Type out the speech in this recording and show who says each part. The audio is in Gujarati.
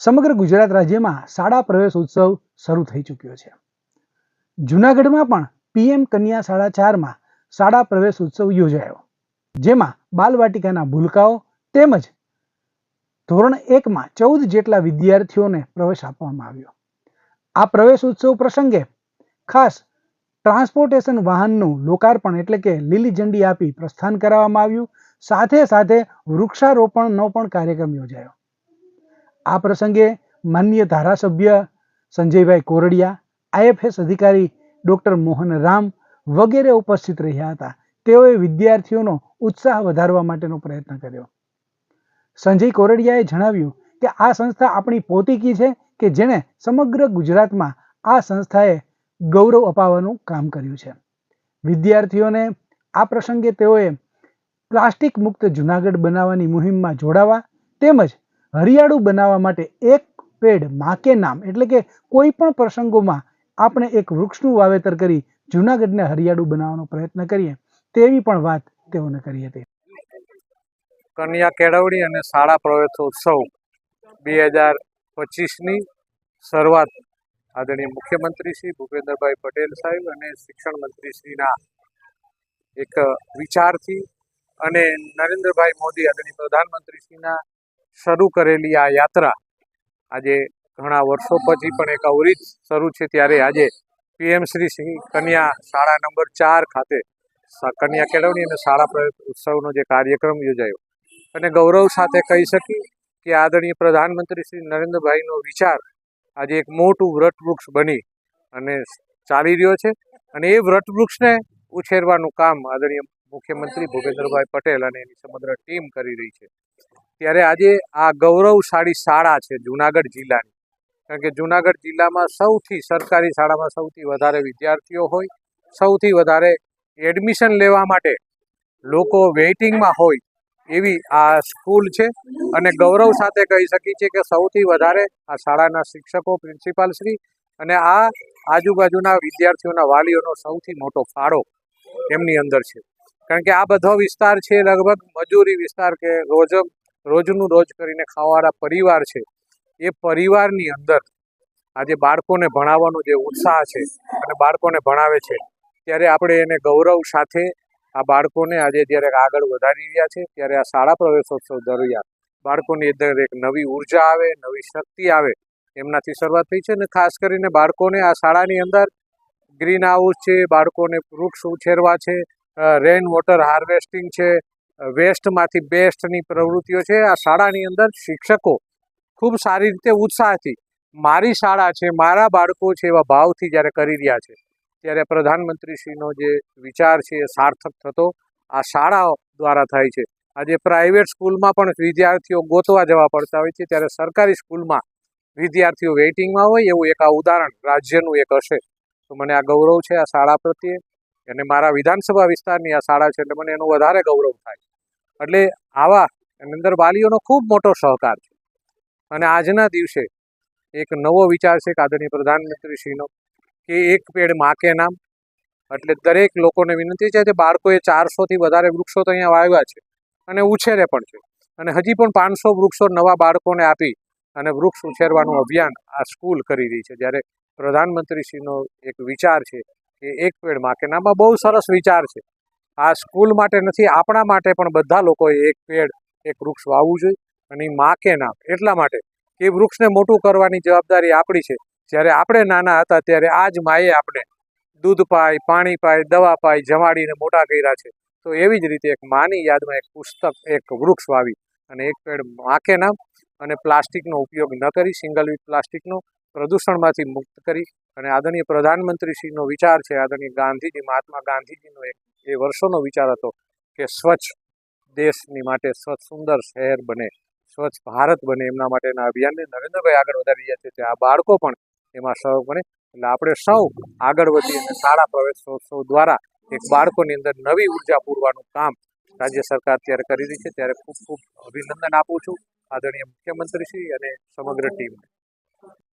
Speaker 1: સમગ્ર ગુજરાત રાજ્યમાં શાળા પ્રવેશ ઉત્સવ શરૂ થઈ ચૂક્યો છે. જૂનાગઢમાં પણ પીએમ કન્યા શાળા ચારમાં શાળા પ્રવેશ ઉત્સવ યોજાયો, જેમાં બાલવાટિકાના ભૂલકાઓ તેમજ ધોરણ એકમાં ચૌદ જેટલા વિદ્યાર્થીઓને પ્રવેશ આપવામાં આવ્યો. આ પ્રવેશ ઉત્સવ પ્રસંગે ખાસ ટ્રાન્સપોર્ટેશન વાહનનું લોકાર્પણ એટલે કે લીલી ઝંડી આપી પ્રસ્થાન કરાવવામાં આવ્યું. સાથે સાથે વૃક્ષારોપણનો પણ કાર્યક્રમ યોજાયો. આ પ્રસંગે માનનીય ધારાસભ્ય સંજયભાઈ કોરડિયા, આઈએફએસ અધિકારી ડૉક્ટર મોહન રામ વગેરે ઉપસ્થિત રહ્યા હતા. તેઓએ વિદ્યાર્થીઓનો ઉત્સાહ વધારવા માટેનો પ્રયત્ન કર્યો. સંજય કોરડિયાએ જણાવ્યું કે આ સંસ્થા આપણી પોતીકી છે કે જેણે સમગ્ર ગુજરાતમાં આ સંસ્થાએ ગૌરવ અપાવવાનું કામ કર્યું છે. વિદ્યાર્થીઓને આ પ્રસંગે તેઓએ પ્લાસ્ટિક મુક્ત જુનાગઢ બનાવવાની મુહિમમાં જોડાવા તેમજ હરિયાળું બનાવવા માટે એક પેડ માકે નામ, એટલે કે કોઈ પણ પ્રસંગોમાં આપણે એક વૃક્ષનું વાવેતર કરી જૂનાગઢને હરિયાળું બનાવવાનો પ્રયત્ન કરીએ, તેવી પણ વાત તેઓને કરી હતી.
Speaker 2: કન્યા કેળવણી અને શાળા પ્રવેશોત્સવ બે હજાર પચીસની શરૂઆત આદરણીય મુખ્યમંત્રી શ્રી ભૂપેન્દ્રભાઈ પટેલ સાહેબ અને શિક્ષણ મંત્રી શ્રીના એક વિચારથી અને નરેન્દ્રભાઈ મોદી આદરણીય પ્રધાનમંત્રી શ્રીના શરૂ કરેલી આ યાત્રા આજે ઘણા વર્ષો પછી પણ એક અવરિત શરૂ છે ત્યારે આજે પીએમ શ્રી શ્રી કન્યા શાળા નંબર ચાર ખાતે કન્યા કેળવણી અને શાળા પ્રવેશ ઉત્સવનો જે કાર્યક્રમ યોજાયો. અને ગૌરવ સાથે કહી શકી કે આદરણીય પ્રધાનમંત્રી શ્રી નરેન્દ્રભાઈનો વિચાર આજે એક મોટું વ્રતવૃક્ષ બની અને ચાલી રહ્યો છે અને એ વ્રતવૃક્ષને ઉછેરવાનું કામ આદરણીય મુખ્યમંત્રી ભૂપેન્દ્રભાઈ પટેલ અને એની સમગ્ર ટીમ કરી રહી છે. ત્યારે આજે આ ગૌરવશાળી શાળા છે જુનાગઢ જિલ્લાની. કારણ કે જુનાગઢ જિલ્લામાં સૌથી, સરકારી શાળામાં સૌથી વધારે વિદ્યાર્થીઓ હોય, સૌથી વધારે એડમિશન લેવા માટે લોકો વેઇટિંગમાં હોય એવી આ સ્કૂલ છે. અને ગૌરવ સાથે કહી શકીએ છીએ કે સૌથી વધારે આ શાળાના શિક્ષકો, પ્રિન્સિપાલ શ્રી અને આ આજુબાજુના વિદ્યાર્થીઓના વાલીઓનો સૌથી મોટો ફાળો એમની અંદર છે. કારણ કે આ બધો વિસ્તાર છે લગભગ મજૂરી વિસ્તાર કે રોજ રોજનું રોજ કરીને ખાવાવાળા પરિવાર છે, એ પરિવારની અંદર આજે બાળકોને ભણાવવાનો જે ઉત્સાહ છે અને બાળકોને ભણાવે છે, ત્યારે આપણે એને ગૌરવ સાથે આ બાળકોને આજે જ્યારે આગળ વધારી રહ્યા છે, ત્યારે આ શાળા પ્રવેશોત્સવ દરમિયાન બાળકોની અંદર એક નવી ઊર્જા આવે, નવી શક્તિ આવે, એમનાથી શરૂઆત થઈ છે અને ખાસ કરીને બાળકોને આ શાળાની અંદર ગ્રીન હાઉસ છે, બાળકોને વૃક્ષ ઉછેરવા છે રેન વોટર હાર્વેસ્ટિંગ છે વેસ્ટમાંથી બેસ્ટની પ્રવૃત્તિઓ છે. આ શાળાની અંદર શિક્ષકો ખૂબ સારી રીતે ઉત્સાહથી મારી શાળા છે, મારા બાળકો છે એવા ભાવથી જ્યારે કરી રહ્યા છે, ત્યારે પ્રધાનમંત્રીશ્રીનો જે વિચાર છે એ સાર્થક થતો આ શાળાઓ દ્વારા થાય છે. આજે પ્રાઇવેટ સ્કૂલમાં પણ વિદ્યાર્થીઓ ગોતવા જવા પડતા હોય છે, ત્યારે સરકારી સ્કૂલમાં વિદ્યાર્થીઓ વેઇટિંગમાં હોય એવું એક આ ઉદાહરણ રાજ્યનું એક હશે. તો મને આ ગૌરવ છે આ શાળા પ્રત્યે, અને મારા વિધાનસભા વિસ્તારની આ શાળા છે, એટલે મને એનું વધારે ગૌરવ થાય. એટલે આવા એની અંદર વાલીઓનો ખૂબ મોટો સહકાર છે. અને આજના દિવસે એક નવો વિચાર છે આદરણીય પ્રધાનમંત્રીશ્રીનો, કે એક પેડમાં નામ. એટલે દરેક લોકોને વિનંતી છે કે બાળકોએ ચારસોથી વધારે વૃક્ષો તો અહીંયા વાવ્યા છે અને ઉછેરે પણ છે. અને હજી પણ પાંચસો વૃક્ષો નવા બાળકોને આપી અને વૃક્ષ ઉછેરવાનું અભિયાન આ સ્કૂલ કરી રહી છે. જ્યારે પ્રધાનમંત્રીશ્રીનો એક વિચાર છે કે એક પેડમાં કે બહુ સરસ વિચાર છે. આ સ્કૂલ માટે નથી, આપણા માટે પણ બધા લોકોએ એક પેડ, એક વૃક્ષ વાવવું જોઈએ અને માં કે નામ એટલા માટે એ વૃક્ષને મોટું કરવાની જવાબદારી આપણી છે. જ્યારે આપણે નાના હતા ત્યારે આ જ માએ આપણે દૂધ પાય, પાણી પાય, દવા પાય જમાડીને મોટા કર્યા છે. તો એવી જ રીતે એક માની યાદમાં એક પુસ્તક, એક વૃક્ષ વાવી અને એક પેડ માકે નામ અને પ્લાસ્ટિકનો ઉપયોગ ન કરી, સિંગલ યુઝ પ્લાસ્ટિકનો પ્રદૂષણમાંથી મુક્ત કરી અને આદરણીય પ્રધાનમંત્રીશ્રીનો વિચાર છે, આદરણીય ગાંધીજી, મહાત્મા ગાંધીજીનો એક એ વર્ષોનો વિચાર હતો કે સ્વચ્છ દેશની માટે સ્વચ્છ સુંદર શહેર બને, સ્વચ્છ ભારત બને એમના માટેના અભિયાનને નરેન્દ્રભાઈ આગળ વધારી રહ્યા છે. તે આ બાળકો પણ એમાં સહયોગ બને. એટલે આપણે સૌ આગળ વધી અને શાળા પ્રવેશોત્સવ દ્વારા એક બાળકોની અંદર નવી ઊર્જા પૂરવાનું કામ રાજ્ય સરકાર ત્યારે કરી રહી છે. ત્યારે ખૂબ ખૂબ અભિનંદન આપું છું આદરણીય મુખ્યમંત્રીશ્રી અને સમગ્ર ટીમને